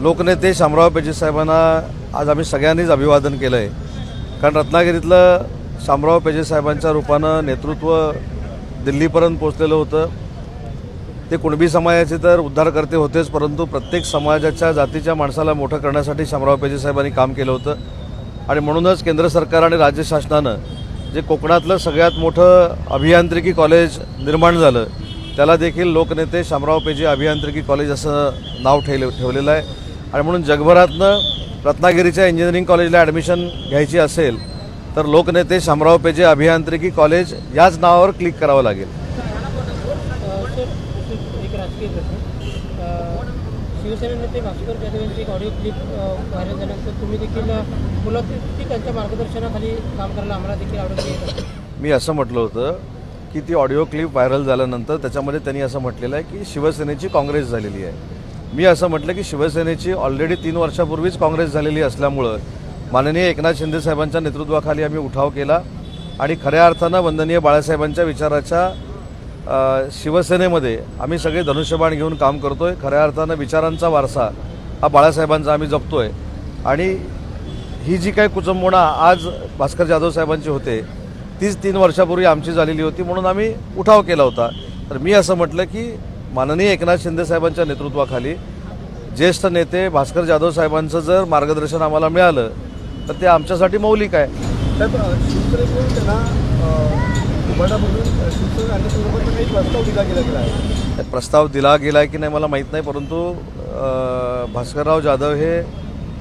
लोकनेते शामराव पेजे साहेबांना आज आम्ही सगळ्यांनीच अभिवादन केलं आहे कारण रत्नागिरीतलं शामराव पेजे साहेबांच्या रूपानं नेतृत्व दिल्लीपर्यंत पोचलेलं होतं. ते कुणबी समाजाचे तर उद्धारकर्ते होतेच परंतु प्रत्येक समाजाच्या जातीच्या माणसाला मोठं करण्यासाठी शामराव पेजे साहेबांनी काम केलं होतं. आणि म्हणूनच केंद्र सरकार आणि राज्य शासनानं जे कोकणातलं सगळ्यात मोठं अभियांत्रिकी कॉलेज निर्माण झालं त्याला देखील लोकनेते शामराव पेजे अभियांत्रिकी कॉलेज असं नाव ठेवले ठेवलेलं आहे. आणि म्हणून जगभरातनं रत्नागिरीच्या इंजिनिअरिंग कॉलेजला ॲडमिशन घ्यायची असेल तर लोकनेते शामराव पेजे अभियांत्रिकी कॉलेज याच नावावर क्लिक करावं लागेल. अ, सर एक राजकीय प्रश्न अ, शिवसेना नेते भास्कर जाधव यांची एक ऑडिओ क्लिप अ, व्हायरल झाल्यानंतर तुम्ही देखील अ, मुलं ती त्यांच्या मार्गदर्शनाखाली काम करायला आम्हाला देखील आवडत येत मी असं म्हटलं होतं की ती ऑडिओ क्लिप व्हायरल झाल्यानंतर त्याच्यामध्ये त्यांनी असं म्हटलेलं आहे की शिवसेनेची काँग्रेस झालेली आहे. मी असं म्हटलं की शिवसेनेची ऑलरेडी तीन वर्षापूर्वीच काँग्रेस झालेली असल्यामुळं माननीय एकनाथ शिंदे साहेबांच्या नेतृत्वाखाली आम्ही उठाव केला आणि खऱ्या अर्थानं वंदनीय बाळासाहेबांच्या विचाराच्या शिवसेनेमध्ये आम्ही सगळे धनुष्यबाण घेऊन काम करतो आहे खऱ्या अर्थानं विचारांचा वारसा हा बाळासाहेबांचा आम्ही जपतो आहे आणि ही जी काही कुचंबोणा आज भास्कर जाधव साहेबांची होते तीच तीन वर्षापूर्वी आमची झालेली होती म्हणून आम्ही उठाव केला होता. तर मी असं म्हटलं की माननीय एकनाथ शिंदे साहेबांच्या नेतृत्वाखाली ज्येष्ठ नेते भास्कर जाधव साहेबांचं जर मार्गदर्शन आम्हाला मिळालं तर ते आमच्यासाठी मौलिक आहे. प्रस्ताव दिला गेला की नाही मला माहीत नाही परंतु भास्करराव जाधव हे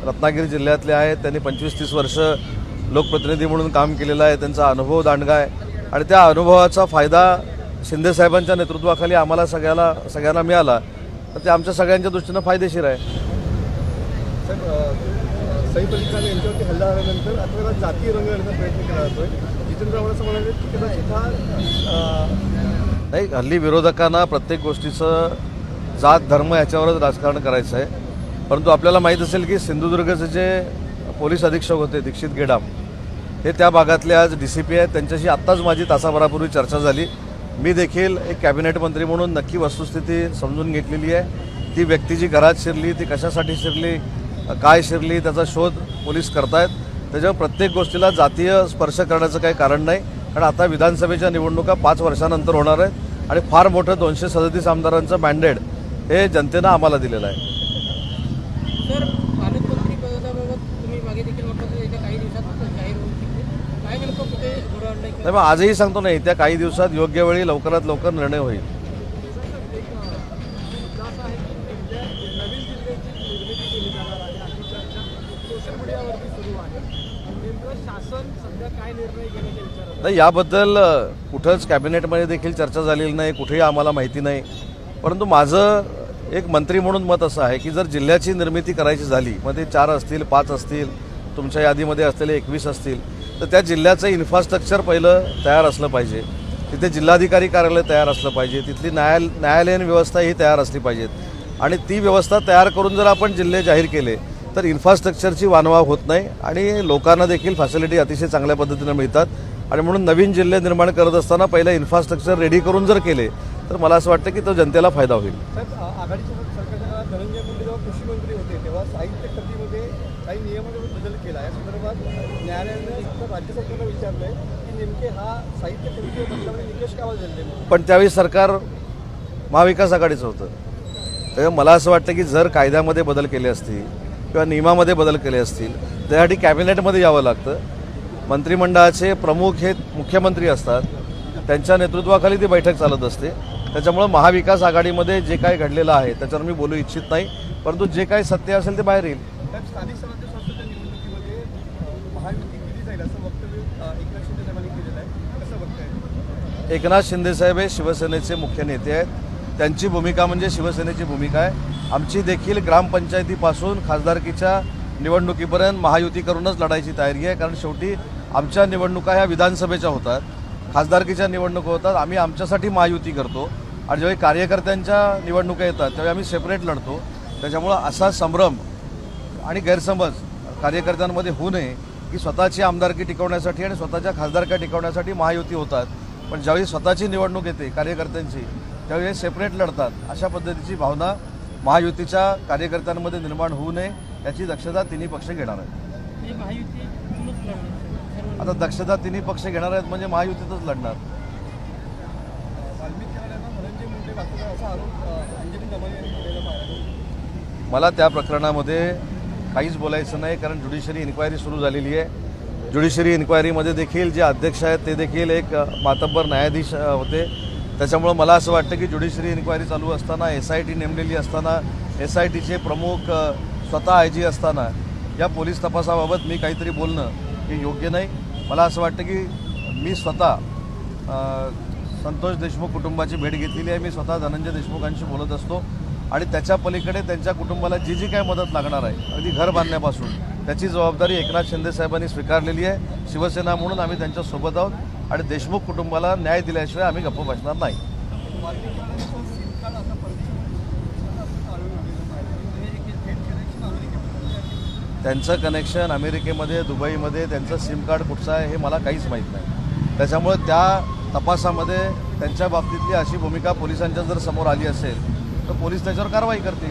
रत्नागिरी जिल्ह्यातले आहेत. त्यांनी पंचवीस तीस वर्ष लोकप्रतिनिधी म्हणून काम केलेलं आहे. त्यांचा अनुभव दांडगा आहे. आणि त्या अनुभवाचा फायदा शिंदेसाहेबांच्या नेतृत्वाखाली आम्हाला सगळ्याला सगळ्यांना मिळाला तर ते आमच्या सगळ्यांच्या दृष्टीनं फायदेशीर आहे. सईद अली खान यांच्यावरती हल्ला झाल्यानंतर आता त्याला जातीय रंग प्रयत्न केला जातोय. जितेंद्र आव्हाड असं म्हणाले की कदाचित हा नाही हल्ली विरोधकांना प्रत्येक गोष्टीचं जात धर्म याच्यावरच राजकारण करायचं आहे. परंतु आपल्याला माहीत असेल की सिंधुदुर्गचे जे पोलीस अधीक्षक होते दीक्षित गेडाम हे त्या भागातले आज डी सी पी आहेत. त्यांच्याशी आत्ताच माझी तासाभरापूर्वी चर्चा झाली. मी देखील एक कॅबिनेट मंत्री म्हणून नक्की वस्तुस्थिती समजून घेतलेली आहे. ती व्यक्ती जी घरात शिरली ती कशासाठी शिरली काय शिरली त्याचा शोध पोलीस करतायत. त्याच्यावर प्रत्येक गोष्टीला जातीय स्पर्श करण्याचं काही कारण नाही. कारण आता विधानसभेच्या निवडणुका पाच वर्षानंतर होणार आहेत आणि फार मोठं दोनशे सदतीस आमदारांचं मॅन्डेट हे जनतेनं आम्हाला दिलेलं आहे सर पालकमंत्री पदाबाबत तुम्ही मागे देखील म्हटलं तर येत्या काही दिवसात जाहीर होऊ शकते काय नेमकं कुठे घोडं आणलंय नाही मग आजही सांगतो नाही त्या काही दिवसात योग्य वेळी लवकरात लवकर निर्णय होईल. नाही याबद्दल कुठंच कॅबिनेटमध्ये देखील चर्चा झालेली नाही कुठेही आम्हाला माहिती नाही. परंतु माझं एक मंत्री म्हणून मत असं आहे की जर जिल्ह्याची निर्मिती करायची झाली मग ते चार असतील पाच असतील तुमच्या यादीमध्ये असलेले एकवीस असतील तर त्या जिल्ह्याचं इन्फ्रास्ट्रक्चर पहिलं तयार असलं पाहिजे. तिथे जिल्हाधिकारी कार्यालय तयार असलं पाहिजे. तिथली न्यायाल न्यायालयीन व्यवस्था ही तयार असली पाहिजेत. आणि ती व्यवस्था तयार करून जर आपण जिल्हे जाहीर केले तर इन्फ्रास्ट्रक्चरची वानवा होत नाही आणि लोकांना देखील फॅसिलिटी अतिशय चांगल्या पद्धतीनं मिळतात. आणि म्हणून नवीन जिल्हे निर्माण करत असताना पहिलं इन्फ्रास्ट्रक्चर रेडी करून जर केले तर मला असं वाटतं की तो जनतेला फायदा होईल. तेव्हा पण त्यावेळी सरकार महाविकास आघाडीचं होतं. त्यामुळे मला असं वाटतं की जर कायद्यामध्ये बदल केले असतील किंवा नियमामध्ये बदल केले असतील त्यासाठी कॅबिनेटमध्ये यावं लागतं. मंत्रिमंडळाचे प्रमुख हे मुख्यमंत्री असतात. त्यांच्या नेतृत्वाखाली ती बैठक चालत असते. त्याच्यामुळं महाविकास आघाडीमध्ये जे काय घडलेलं आहे त्याच्यावर मी बोलू इच्छित नाही. परंतु जे काही सत्य असेल ते बाहेर येईल. एकनाथ शिंदेसाहेब हे शिवसेनेचे मुख्य नेते आहेत. त्यांची भूमिका म्हणजे शिवसेनेची भूमिका आहे. आमची देखील ग्रामपंचायतीपासून खासदारकीच्या निवडणुकीपर्यंत महायुती करूनच लढायची तयारी आहे. कारण शेवटी आमच्या निवडणुका ह्या विधानसभेच्या होतात. खासदारकीच्या निवडणुका होतात. आम्ही आमच्यासाठी महायुती करतो. आणि ज्यावेळी कार्यकर्त्यांच्या निवडणुका येतात त्यावेळी आम्ही सेपरेट लढतो. त्याच्यामुळं असा संभ्रम आणि गैरसमज कार्यकर्त्यांमध्ये होऊ नये की स्वतःची आमदारकी टिकवण्यासाठी आणि स्वतःच्या खासदारक्या टिकवण्यासाठी महायुती होतात. पण ज्यावेळी स्वतःची निवडणूक येते कार्यकर्त्यांची त्यावेळी हे सेपरेट लढतात. अशा पद्धतीची भावना महायुतीच्या कार्यकर्त्यांमध्ये निर्माण होऊ नये याची दक्षता तिन्ही पक्ष घेणार आहेत. म्हणजे आता दक्षता तिन्ही पक्ष घेणार आहेत म्हणजे महायुतीतच लढणार. मला त्या प्रकरणामध्ये काहीच बोलायचं नाही कारण ज्युडिशरी इन्क्वायरी सुरू झालेली आहे. ज्युडिशरी इन्क्वायरीमध्ये देखील जे अध्यक्ष आहेत ते देखील एक मातब्बर न्यायाधीश होते. त्याच्यामुळं मला असं वाटतं की ज्युडिशरी इन्क्वायरी चालू असताना एस आय टी नेमलेली असताना एस आय टीचे प्रमुख स्वतः आय जी असताना या पोलीस तपासाबाबत मी काहीतरी बोलणं हे योग्य नाही. मला असं वाटतं की मी स्वतः संतोष देशमुख कुटुंबाची भेट घेतलेली आहे. मी स्वतः धनंजय देशमुखांशी बोलत असतो. आणि त्याच्या पलीकडे त्यांच्या कुटुंबाला जी जी काय मदत लागणार आहे अगदी घर बांधण्यापासून त्याची जबाबदारी एकनाथ शिंदे साहेबांनी स्वीकारलेली आहे. शिवसेना म्हणून आम्ही त्यांच्यासोबत आहोत. आणि देशमुख कुटुंबाला न्याय दिल्याशिवाय आम्ही गप्प बसणार नाही. त्यांचं कनेक्शन अमेरिकेमध्ये दुबईमध्ये त्यांचं सिम कार्ड कुठचं आहे हे मला काहीच माहीत नाही. त्याच्यामुळे त्या तपासामध्ये त्यांच्या बाबतीतली अशी भूमिका पोलिसांच्या जर समोर आली असेल तर पोलीस त्याच्यावर कारवाई करतील.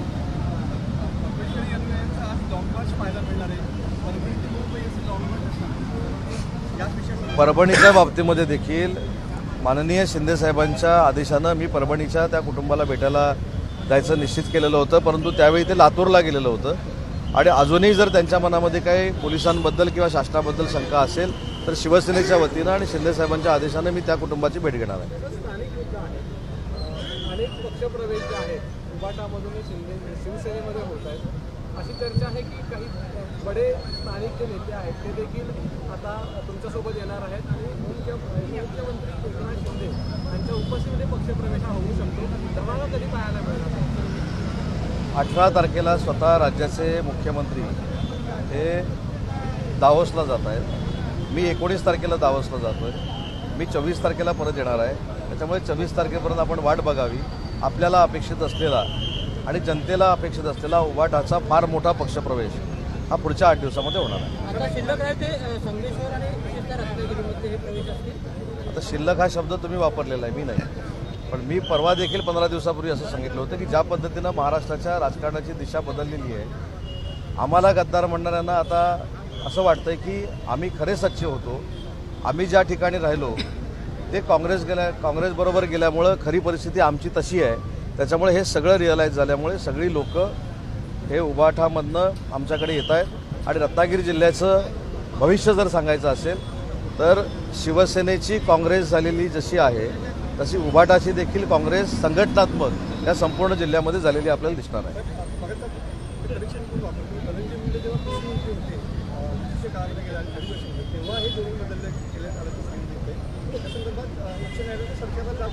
परभणीच्या बाबतीमध्ये देखील माननीय शिंदेसाहेबांच्या आदेशानं मी परभणीच्या त्या कुटुंबाला भेटायला जायचं निश्चित केलेलं होतं परंतु त्यावेळी ते लातूरला गेलेलं होतं. आणि अजूनही जर त्यांच्या मनामध्ये काही पोलिसांबद्दल किंवा शासनाबद्दल शंका असेल तर शिवसेनेच्या वतीनं आणि शिंदेसाहेबांच्या आदेशानं मी त्या कुटुंबाची भेट घेणार आहे. अनेक पक्षप्रवेश जे आहेत उबाटामधून शिंदे शिवसेनेमध्ये होत आहेत. अशी चर्चा आहे की काही बडे स्थानिक जे नेते आहेत ते देखील आता तुमच्यासोबत येणार आहेत. आणि मुख्य मुख्यमंत्री एकनाथ शिंदे यांच्या उपस्थितीमध्ये पक्षप्रवेश हा होऊ शकतो. धमाका कधी पाहायला मिळणार? अठरा तारखेला स्वतः राज्याचे मुख्यमंत्री हे दावोसला जात आहेत. मी एकोणीस तारखेला दावोसला जातो आहे मी चोवीस तारखेला परत येणार आहे. त्याच्यामुळे चोवीस तारखेपर्यंत आपण वाट बघावी. आपल्याला अपेक्षित असलेला आणि जनतेला अपेक्षित असलेला उबाटाचा फार मोठा पक्षप्रवेश हा पुढच्या आठ दिवसामध्ये होणार आहे. हे आता शिल्लक हा शब्द तुम्ही वापरलेला आहे मी नाही. पण मी परवा देखील पंधरा दिवसापूर्वी असं सांगितलं होतं की ज्या पद्धतीनं महाराष्ट्राच्या राजकारणाची दिशा बदललेली आहे आम्हाला गद्दार म्हणणाऱ्यांना आता असं वाटतंय की आम्ही खरे सच्चे होतो. आम्ही ज्या ठिकाणी राहिलो ते काँग्रेस गेल्या काँग्रेसबरोबर गेल्यामुळं खरी परिस्थिती आमची तशी आहे. त्याच्यामुळे हे सगळं रिअलाईज झाल्यामुळे सगळी लोकं हे उभाठामधनं आमच्याकडे येत आहेत. आणि रत्नागिरी जिल्ह्याचं भविष्य जर सांगायचं असेल तर शिवसेनेची काँग्रेस झालेली जशी आहे तशी उभाटाची देखील काँग्रेस संघटनात्मक या संपूर्ण जिल्ह्यामध्ये झालेली आपल्याला दिसणार आहे. परीक्षा निघून वापरतो धनंजय मुंडे जेव्हा तेव्हा हे धोरण बदलले केल्यात आल्याचं सांगितलं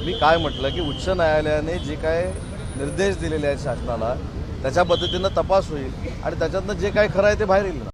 मी काय म्हटलं की उच्च न्यायालयाने जे काय निर्देश दिलेले आहेत शासनाला त्याच्या पद्धतीनं तपास होईल आणि त्याच्यातनं जे काय खरं आहे ते बाहेर येईल ना.